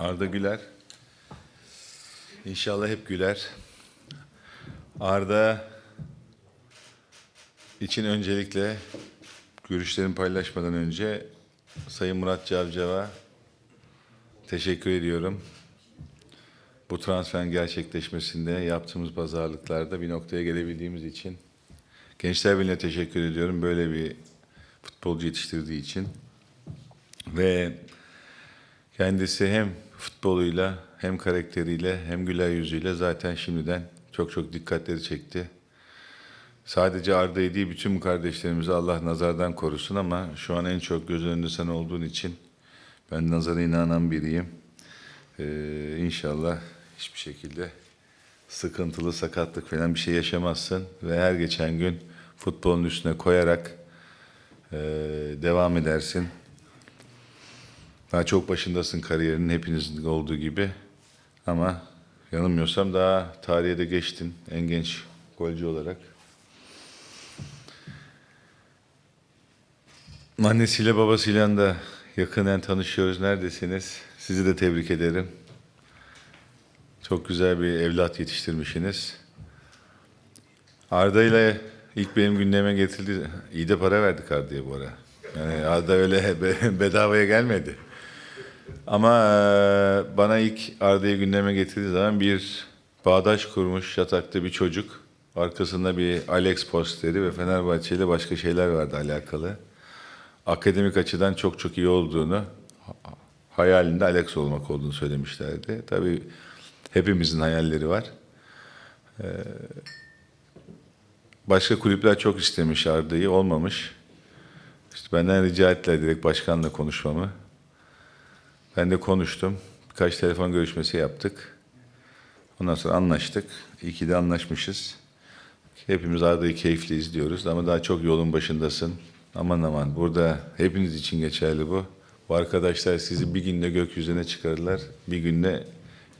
Arda Güler. İnşallah hep güler. Arda için öncelikle görüşlerimi paylaşmadan önce Sayın Murat Cavcav'a teşekkür ediyorum. Bu transferin gerçekleşmesinde yaptığımız pazarlıklarda bir noktaya gelebildiğimiz için Gençler Birliği'ne teşekkür ediyorum böyle bir futbolcu yetiştirdiği için. Ve kendisi hem futboluyla hem karakteriyle hem güler yüzüyle zaten şimdiden çok çok dikkatleri çekti. Sadece Arda'yı değil bütün kardeşlerimizi Allah nazardan korusun ama şu an en çok göz önünde sen olduğun için ben nazara inanan biriyim. Ee, inşallah hiçbir şekilde sıkıntılı sakatlık falan bir şey yaşamazsın ve her geçen gün futbolun üstüne koyarak e, devam edersin. Daha çok başındasın kariyerinin hepinizin olduğu gibi. Ama yanılmıyorsam daha tarihe de geçtin en genç golcü olarak. Annesiyle babasıyla da yakından tanışıyoruz. Neredesiniz? Sizi de tebrik ederim. Çok güzel bir evlat yetiştirmişsiniz. Arda ile ilk benim gündeme getirildi. İyi de para verdik Arda'ya bu ara. Yani Arda öyle be- bedavaya gelmedi. Ama eee, bana ilk Arda'yı gündeme getirdiği zaman bir bağdaş kurmuş yatakta bir çocuk. Arkasında bir Alex posteri ve Fenerbahçe ile başka şeyler vardı alakalı. Akademik açıdan çok çok iyi olduğunu, ha- hayalinde Alex olmak olduğunu söylemişlerdi. Tabii hepimizin hayalleri var. Eee, başka kulüpler çok istemiş Arda'yı, olmamış. İşte benden rica ettiler direkt başkanla konuşmamı. Ben de konuştum. Birkaç telefon görüşmesi yaptık. Ondan sonra anlaştık. İyi ki de anlaşmışız. Hepimiz Arda'yı keyifli izliyoruz ama daha çok yolun başındasın. Aman aman burada hepiniz için geçerli bu. Bu arkadaşlar sizi bir günde gökyüzüne çıkarırlar. Bir günde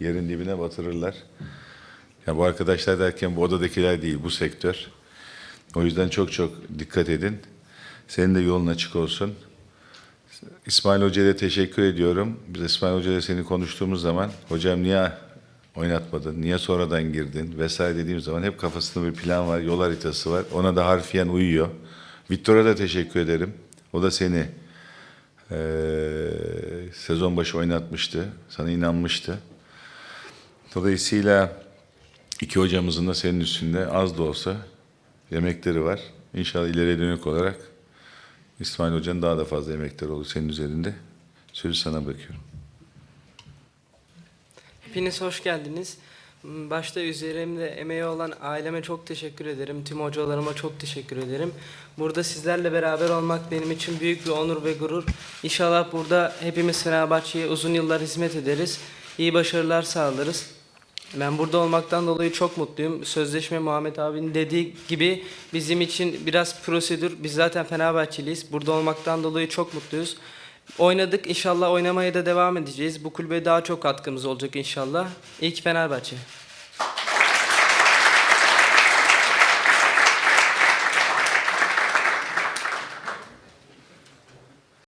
yerin dibine batırırlar. Ya bu arkadaşlar derken bu odadakiler değil, bu sektör. O yüzden çok çok dikkat edin. Senin de yolun açık olsun. İsmail Hoca'ya teşekkür ediyorum. Biz İsmail Hoca'yla seni konuştuğumuz zaman hocam niye oynatmadın, niye sonradan girdin vesaire dediğim zaman hep kafasında bir plan var, yol haritası var. Ona da harfiyen uyuyor. Victor'a da teşekkür ederim. O da seni eee, sezon başı oynatmıştı. Sana inanmıştı. Dolayısıyla iki hocamızın da senin üstünde az da olsa yemekleri var. İnşallah ileriye dönük olarak İsmail Hoca'nın daha da fazla emekleri olur senin üzerinde. Sözü sana bırakıyorum. Hepiniz hoş geldiniz. Başta üzerimde emeği olan aileme çok teşekkür ederim. Tüm hocalarıma çok teşekkür ederim. Burada sizlerle beraber olmak benim için büyük bir onur ve gurur. İnşallah burada hepimiz Fenerbahçe'ye uzun yıllar hizmet ederiz. İyi başarılar sağlarız. Ben burada olmaktan dolayı çok mutluyum. Sözleşme Muhammed abinin dediği gibi bizim için biraz prosedür. Biz zaten Fenerbahçeliyiz. Burada olmaktan dolayı çok mutluyuz. Oynadık. İnşallah oynamaya da devam edeceğiz. Bu kulübe daha çok katkımız olacak inşallah. İlk Fenerbahçe.